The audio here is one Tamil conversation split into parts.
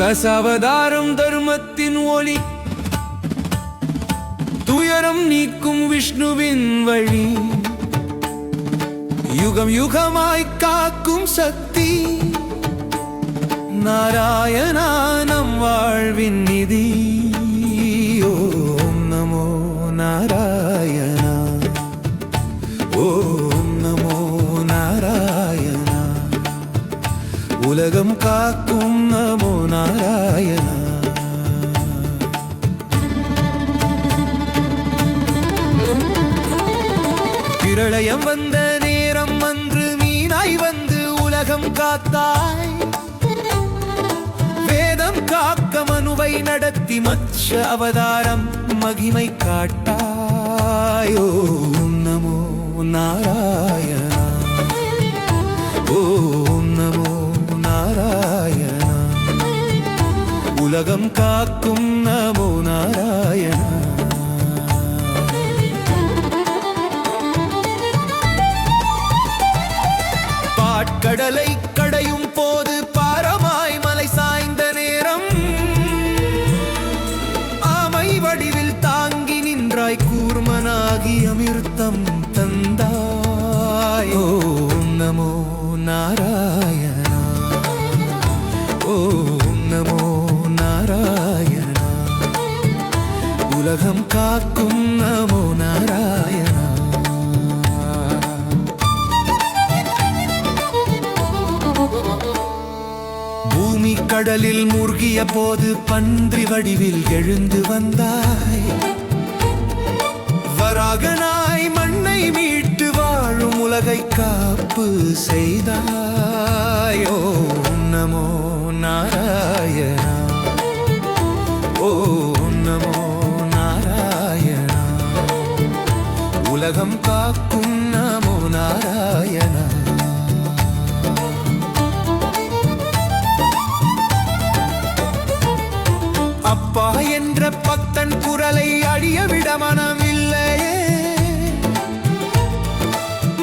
தசாவதாரம் தர்மத்தின் ஒளி துயரம் நீக்கும் விஷ்ணுவின் வழி யுகம் யுகமாய் காக்கும் சக்தி நாராயணா நம் வாழ்வின் நிதி பிரளயம் வந்த நேரம் அன்று மீனாய் வந்து உலகம் காத்தாய். வேதம் காக்க மனுவை நடத்தி மச்ச அவதாரம் மகிமை காட்டாயோ. நமோ நாராயணா. ஓம் நமோ நாராயணா. உலகம் காக்கும் நமோ நாராயண. கூர்மனாகி அமிர்தம் தந்தாய் ஓம் நமோ நாராயணா ஓம் நமோ நாராயணா உலகம் காக்கும் நமோ நாராயணா பூமி கடலில் மூழ்கிய போது பன்றி வடிவில் எழுந்து மண்ணை மீட்டு வாழும் உலகை காப்பு செய்தாயோ நமோ நாராயணா. ஓ நமோ நாராயணா. உலகம் காக்கும் நமோ நாராயணா. அப்பா என்ற பக்தன் குரலை அழிய விட இல்லையே.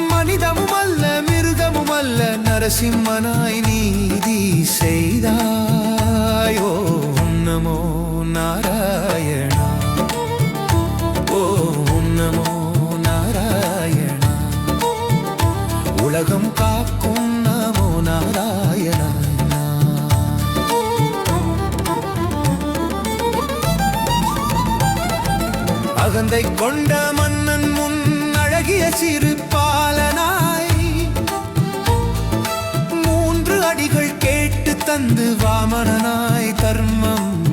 மனிதமும் அல்ல மிருகமும் அல்ல நரசிம்மனாய் நீதி செய்தாயோ. ஓம் நமோ நாராயணா. அகந்தை கொண்ட மன்னன் முன் அழகிய சிறு பாலனாய். மூன்று அடிகள் கேட்டு தந்து வாமனனாய் தர்மம்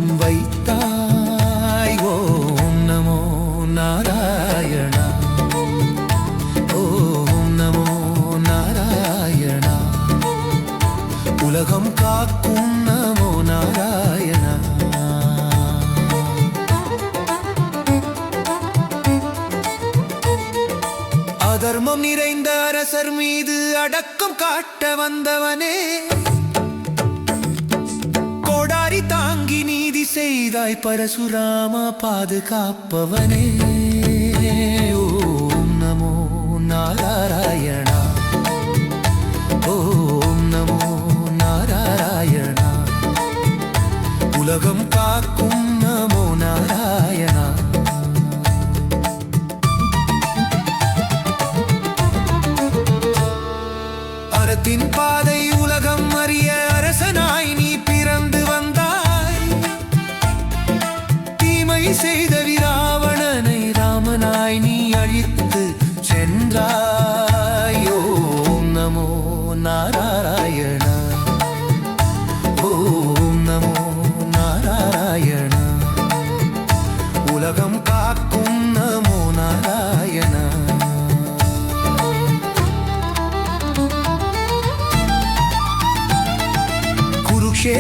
அதர்மம் நிறைந்த அரசர் மீது அடக்கம் காட்ட வந்தவனே. கோடாரி தாங்கி நீதி செய்தாய் பரசுராம பாதுகாப்பவனே. ஓம் நமோ நாராயணா. ஓம் நமோ நாராயணா. உலகம் காக்கும் அறத்தின் பாதை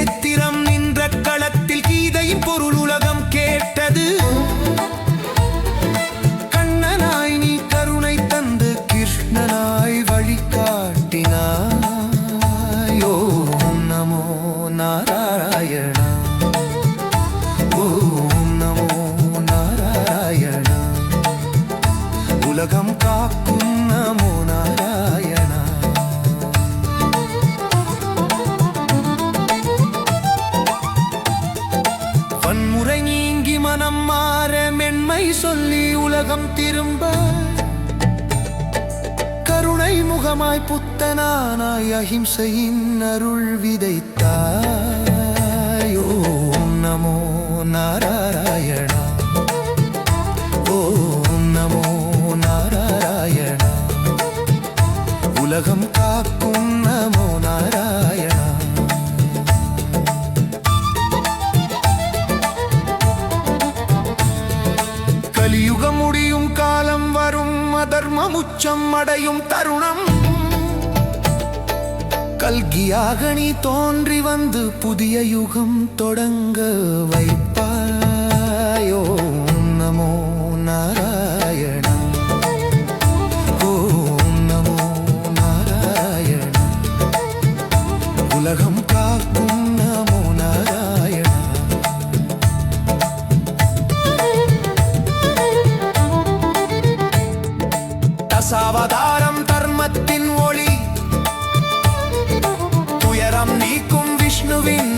சித்திரம் நின்ற களத்தில் கீதையின் பொருள் உலகம் கேட்டது. கண்ணனாய் நீ கருணை தந்து கிருஷ்ணனாய் வழிகாட்டினாய். நமோ நாராயணா. ஓம் நமோ நாராயணா. உலகம் மனம் மாற மென்மை சொல்லி உலகம் திரும்ப. கருணை முகமாய் புத்தனானாய் அஹிம்சையின் அருள் விதைத்தாயோ. நமோ நாரா உச்சம் அடையும் தருணம். கல்கியாக நீ தோன்றி வந்து புதிய யுகம் தொடங்க வைப்பாயோ நமோ நாராயண. ஓம் நமோ நாராயண. உலகம் காக்கும் தர்மத்தின்